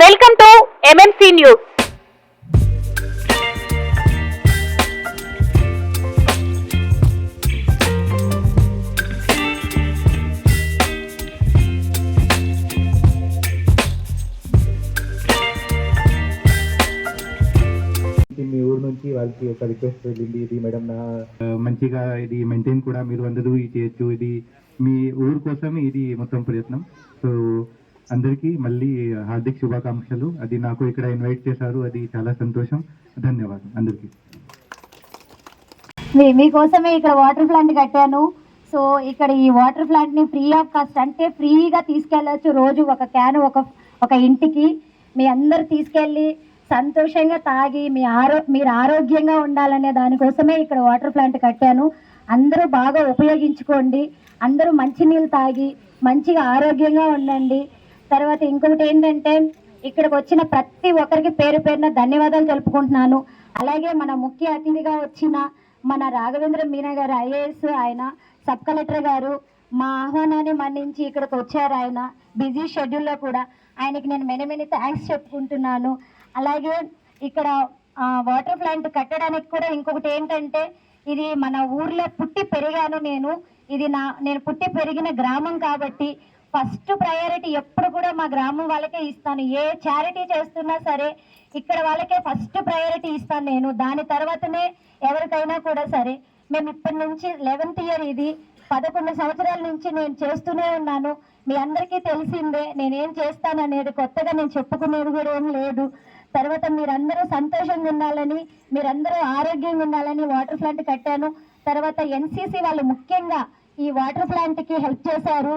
Welcome to MMC news ఇది మీ ఊరు నుంచి వాళ్ళకి ఒక రిక్వెస్ట్ వెళ్ళింది. ఇది మేడం నా మంచిగా ఇది మెయింటైన్ కూడా మీరు అందరూ ఇది చేయొచ్చు. ఇది మీ ఊరు కోసం ఇది మొత్తం ప్రయత్నం. సో అందరికీ మళ్ళీ హార్దిక శుభాకాంక్షలు. అది నాకు ఇక్కడ ఇన్వైట్ చేశారు. అది చాలా సంతోషం. ధన్యవాదం అందరికీ. మీకోసమే ఇక్కడ వాటర్ ప్లాంట్ కట్టాను. సో ఇక్కడ ఈ వాటర్ ప్లాంట్ని ఫ్రీ ఆఫ్ కాస్ట్ అంటే ఫ్రీగా తీసుకెళ్ళచ్చు రోజు ఒక క్యాన్ ఒక ఒక ఇంటికి. మీ అందరు తీసుకెళ్ళి సంతోషంగా తాగి మీ ఆరో మీరు ఆరోగ్యంగా ఉండాలనే దానికోసమే ఇక్కడ వాటర్ ప్లాంట్ కట్టాను. అందరూ బాగా ఉపయోగించుకోండి. అందరూ మంచినీళ్ళు తాగి మంచిగా ఆరోగ్యంగా ఉండండి. తర్వాత ఇంకొకటి ఏంటంటే ఇక్కడికి వచ్చిన ప్రతి ఒక్కరికి పేరు పేరున ధన్యవాదాలు తెలుపుకుంటున్నాను. అలాగే మన ముఖ్య అతిథిగా వచ్చిన మన రాఘవేంద్ర మీనా గారు ఐఏఎస్ ఆయన సబ్ కలెక్టర్ గారు మా ఆహ్వానాన్ని మన్నించి ఇక్కడికి వచ్చారు ఆయన. బిజీ షెడ్యూల్లో కూడా ఆయనకి నేను మెనీ మెనీ థ్యాంక్స్ చెప్పుకుంటున్నాను. అలాగే ఇక్కడ వాటర్ ప్లాంట్ కట్టడానికి కూడా ఇంకొకటి ఏంటంటే ఇది మన ఊర్లో పుట్టి పెరిగాను నేను. ఇది నా నేను పుట్టి పెరిగిన గ్రామం కాబట్టి ఫస్ట్ ప్రయారిటీ ఎప్పుడు కూడా మా గ్రామం వాళ్ళకే ఇస్తాను. ఏ చారిటీ చేస్తున్నా సరే ఇక్కడ వాళ్ళకే ఫస్ట్ ప్రయారిటీ ఇస్తాను నేను. దాని తర్వాతనే ఎవరికైనా కూడా సరే మేము ఇప్పటి నుంచి లెవెన్త్ ఇయర్ ఇది. పదకొండు సంవత్సరాల నుంచి నేను చేస్తూనే ఉన్నాను. మీ అందరికీ తెలిసిందే నేనేం చేస్తాను అనేది కొత్తగా నేను చెప్పుకునేది కూడా ఏం లేదు. తర్వాత మీరందరూ సంతోషంగా ఉండాలని మీరందరూ ఆరోగ్యంగా ఉండాలని వాటర్ ప్లాంట్ కట్టాను. తర్వాత ఎన్సీసీ వాళ్ళు ముఖ్యంగా ఈ వాటర్ ప్లాంట్కి హెల్ప్ చేశారు.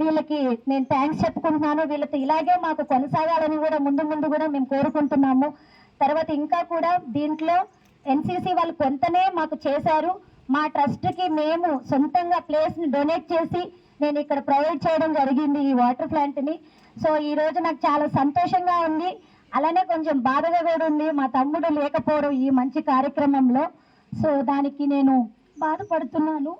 వీళ్ళకి నేను థ్యాంక్స్ చెప్పుకుంటున్నాను. వీళ్ళతో ఇలాగే మాకు కొనసాగాలని కూడా ముందు ముందు కూడా మేము కోరుకుంటున్నాము. తర్వాత ఇంకా కూడా దీంట్లో ఎన్సీసీ వాళ్ళు కొంతనే మాకు చేశారు. మా ట్రస్ట్కి మేము సొంతంగా ప్లేస్ని డొనేట్ చేసి నేను ఇక్కడ ప్రొవైడ్ చేయడం జరిగింది ఈ వాటర్ ప్లాంట్ని సో ఈరోజు నాకు చాలా సంతోషంగా ఉంది. అలానే కొంచెం బాధగా కూడా ఉంది. మా తమ్ముడు లేకపోవడం ఈ మంచి కార్యక్రమంలో. సో దానికి నేను బాధపడుతున్నాను.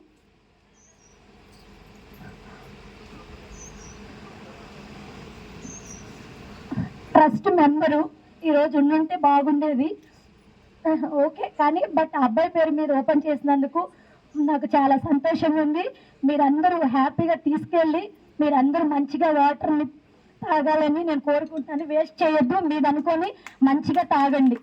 ట్రస్ట్ మెంబరు ఈరోజు ఉండుంటే బాగుండేది. ఓకే. కానీ బట్ అబ్బాయి పేరు మీద ఓపెన్ చేసినందుకు నాకు చాలా సంతోషంగా ఉంది. మీరందరూ హ్యాపీగా తీసుకెళ్ళి మీరందరూ మంచిగా వాటర్ని తాగాలని నేను కోరుకుంటున్నాను వేస్ట్ చేయొద్దు మీరు అనుకొని మంచిగా తాగండి.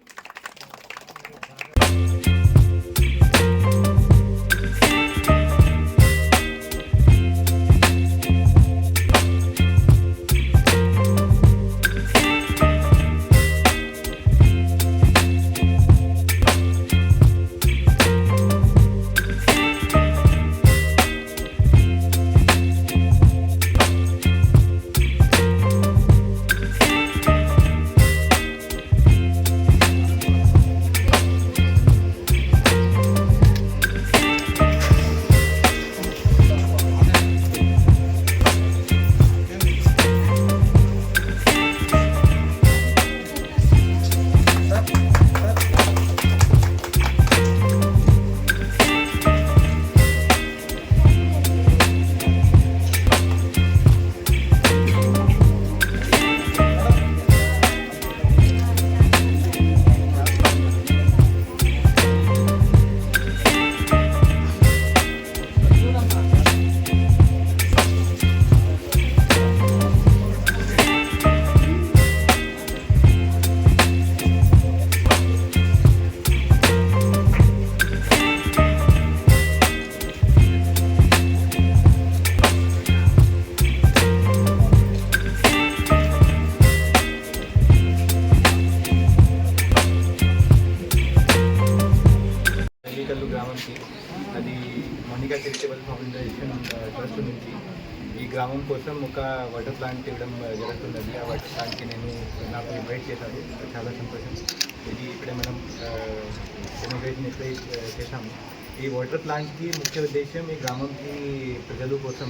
కోసం ఒక వాటర్ ప్లాంట్ ఇవ్వడం ఆ, జరుగుతున్నది ఆ వాటర్ ప్లాంట్కి నేను నాకు ఇన్వైట్ చేశారు. చాలా సంతోషం. ఇది ఇప్పుడే మనం ఇన్వైట్ ఇక్కడే చేశాము. ఈ వాటర్ ప్లాంట్కి ముఖ్య ఉద్దేశం ఈ గ్రామంకి ప్రజల కోసం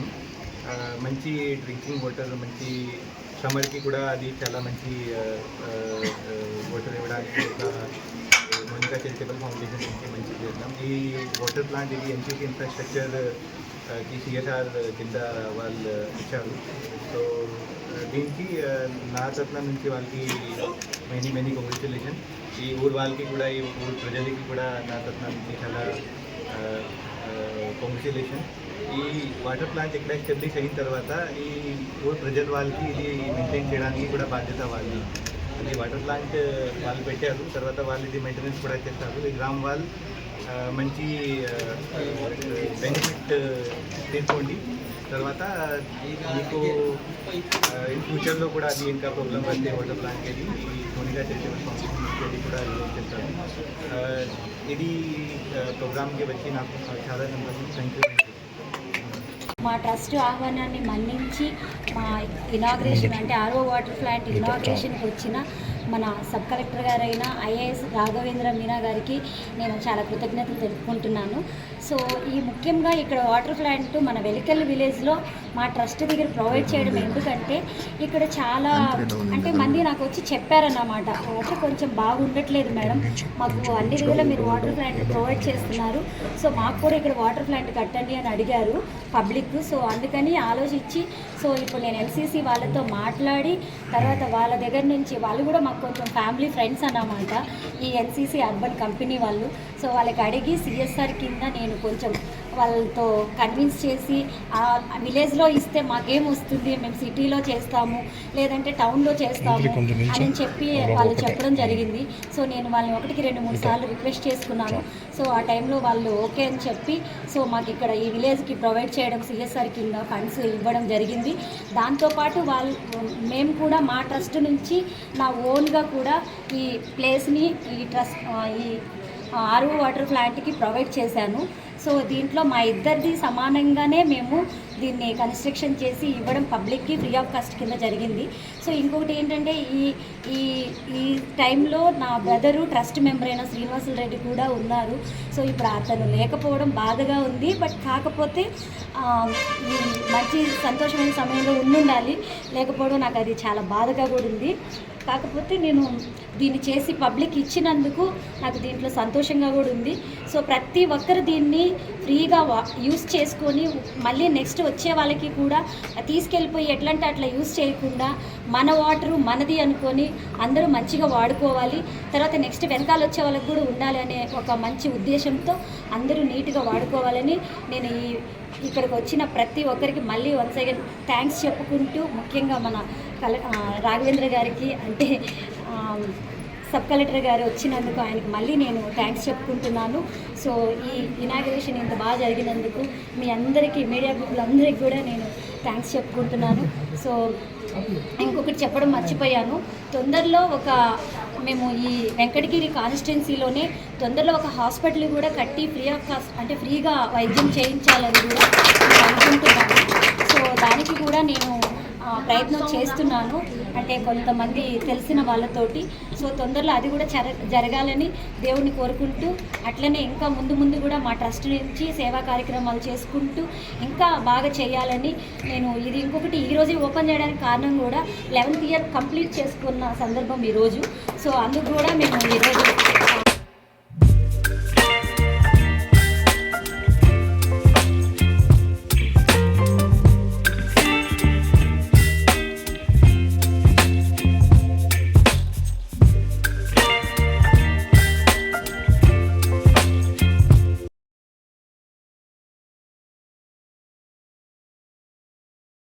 మంచి డ్రింకింగ్ వాటర్ మంచి సమ్మర్కి కూడా అది చాలా మంచి వాటర్ ఇవ్వడానికి ఒక మోనికా చారిటబుల్ ఫౌండేషన్ నుంచి మంచి చేద్దాం. ఈ వాటర్ ప్లాంట్ ఇది ఎన్సీసీ ఇన్ఫ్రాస్ట్రక్చర్ కి సిఎస్ఆర్ కింద వాళ్ళు ఇచ్చారు సో దీనికి నా తరఫున నుంచి వాళ్ళకి మెనీ మెనీ కంగ్రాచులేషన్ ఈ ఊరు వాళ్ళకి కూడా ఈ ఊరు ప్రజలకి కూడా నా తరఫున నుంచి చాలా కంగ్రాచులేషన్ ఈ వాటర్ ప్లాంట్ ఇక్కడ ఎస్టాబ్లిష్ అయిన తర్వాత ఈ ఊరు ప్రజల వాళ్ళకి ఇది మెయింటైన్ చేయడానికి కూడా బాధ్యత వాళ్ళు. అది వాటర్ ప్లాంట్ వాళ్ళు పెట్టారు. తర్వాత వాళ్ళు ఇది మెయింటెనెన్స్ కూడా చేస్తారు. ఈ గ్రామ వాళ్ళు మంచి బెనిఫిట్ తీసుకోండి తర్వాత మీకు ఇన్ ఫ్యూచర్లో కూడా అది ఇంకా ప్రాబ్లం వస్తే వాటర్ ప్లాంట్ ఈ సోనిగా చేసిన కూడా ఆ, ఇది ప్రోగ్రామ్కి వచ్చి నాకు చాలా సంతోషం. థ్యాంక్ యూ మా ట్రస్ట్ ఆహ్వానాన్ని మన్నించి మా ఇనాగ్రేషన్ అంటే ఆర్ఓ వాటర్ ప్లాంట్ ఇనాగ్రేషన్కి వచ్చిన మన సబ్ కలెక్టర్ గారైన ఐఏఎస్ రాఘవేంద్ర మీనా గారికి నేను చాలా కృతజ్ఞతలు తెలుపుకుంటున్నాను. సో ఈ ముఖ్యంగా ఇక్కడ వాటర్ ప్లాంట్ మన వెలికల్ విలేజ్లో మా ట్రస్ట్ దగ్గర ప్రొవైడ్ చేయడం ఎందుకంటే ఇక్కడ చాలా అంటే మంది నాకు వచ్చి చెప్పారన్నమాట వాటర్ కొంచెం బాగుండట్లేదు మేడం మాకు అన్ని దగ్గర మీరు వాటర్ ప్లాంట్ ప్రొవైడ్ చేస్తున్నారు సో మాకు కూడా ఇక్కడ వాటర్ ప్లాంట్ కట్టండి అని అడిగారు పబ్లిక్. సో అందుకని ఆలోచించి సో ఇప్పుడు నేను ఎల్సీసీ వాళ్ళతో మాట్లాడి తర్వాత వాళ్ళ దగ్గర నుంచి వాళ్ళు కూడా మాకు కొంచెం ఫ్యామిలీ ఫ్రెండ్స్ అన్నమాట ఈ ఎల్సీసీ అర్బన్ కంపెనీ వాళ్ళు. సో వాళ్ళకి అడిగి సిఎస్ఆర్ కింద నేను కొంచెం వాళ్ళతో కన్విన్స్ చేసి ఆ విలేజ్లో ఇస్తే మాకేం వస్తుంది? మేము సిటీలో చేస్తాము లేదంటే టౌన్లో చేస్తాము అని చెప్పి వాళ్ళు చెప్పడం జరిగింది. సో నేను వాళ్ళని ఒకటికి రెండు మూడు సార్లు రిక్వెస్ట్ చేసుకున్నాను. సో ఆ టైంలో వాళ్ళు ఓకే అని చెప్పి సో మాకు ఇక్కడ ఈ విలేజ్కి ప్రొవైడ్ చేయడం సిఎస్ఆర్ కింద ఫండ్స్ ఇవ్వడం జరిగింది. దాంతోపాటు వాళ్ళు మేము కూడా మా ట్రస్ట్ నుంచి నా ఓన్గా కూడా ఈ ప్లేస్ని ఈ ట్రస్ట్ ఈ ఆర్ఓ వాటర్ ప్లాంట్కి ప్రొవైడ్ చేశాను. సో దీంట్లో మా ఇద్దరిది సమానంగానే మేము దీన్ని కన్స్ట్రక్షన్ చేసి ఇవ్వడం పబ్లిక్కి ఫ్రీ ఆఫ్ కాస్ట్ కింద జరిగింది. సో ఇంకొకటి ఏంటంటే ఈ ఈ ఈ టైంలో నా బ్రదరు ట్రస్ట్ మెంబర్ అయిన శ్రీనివాసులు రెడ్డి కూడా ఉన్నారు. సో ఇప్పుడు అతను లేకపోవడం బాధగా ఉంది. బట్ కాకపోతే మంచి సంతోషమైన సమయంలో ఉండాలి లేకపోవడం నాకు అది చాలా బాధగా కూడా ఉంది. కాకపోతే నేను దీన్ని చేసి పబ్లిక్ ఇచ్చినందుకు నాకు దీంట్లో సంతోషంగా కూడా ఉంది. సో ప్రతి ఒక్కరు దీన్ని ఫ్రీగా వా యూస్ చేసుకొని మళ్ళీ నెక్స్ట్ వచ్చే వాళ్ళకి కూడా తీసుకెళ్ళిపోయి ఎట్లంటే అట్లా యూస్ చేయకుండా మన వాటరు మనది అనుకొని అందరూ మంచిగా వాడుకోవాలి. తర్వాత నెక్స్ట్ వెనకాల వచ్చే వాళ్ళకి కూడా ఉండాలి అనే ఒక మంచి ఉద్దేశంతో అందరూ నీట్గా వాడుకోవాలని నేను ఈ ఇక్కడికి వచ్చిన ప్రతి ఒక్కరికి మళ్ళీ వన్స్ అగైన్ థ్యాంక్స్ చెప్పుకుంటూ ముఖ్యంగా మన కల రాఘవేంద్ర గారికి అంటే సబ్ కలెక్టర్ గారు వచ్చినందుకు ఆయనకి మళ్ళీ నేను థ్యాంక్స్ చెప్పుకుంటున్నాను. సో ఈ ఇనాగ్రేషన్ ఇంత బాగా జరిగినందుకు మీ అందరికీ మీడియా అందరికీ కూడా నేను థ్యాంక్స్ చెప్పుకుంటున్నాను. సో ఇంకొకటి చెప్పడం మర్చిపోయాను. తొందరలో ఒక మేము ఈ వెంకటగిరి కాన్స్టిట్యున్సీలోనే తొందరలో ఒక హాస్పిటల్ కూడా కట్టి ఫ్రీ ఆఫ్ కాస్ట్ అంటే ఫ్రీగా వైద్యం చేయించాలని కూడా నేను అనుకుంటున్నాను సో దానికి కూడా నేను ప్రయత్నం చేస్తున్నాను. అంటే కొంతమంది తెలిసిన వాళ్ళతోటి. సో తొందరలో అది కూడా జర జరగాలని దేవుణ్ణి కోరుకుంటూ అట్లనే ఇంకా ముందు ముందు కూడా మా ట్రస్ట్ నుంచి సేవా కార్యక్రమాలు చేసుకుంటూ ఇంకా బాగా చేయాలని నేను ఇది ఇంకొకటి ఈరోజు ఓపెన్ చేయడానికి కారణం కూడా లెవెన్త్ ఇయర్ కంప్లీట్ చేసుకున్న సందర్భం ఈరోజు సో అందుకు కూడా మేము ఈరోజు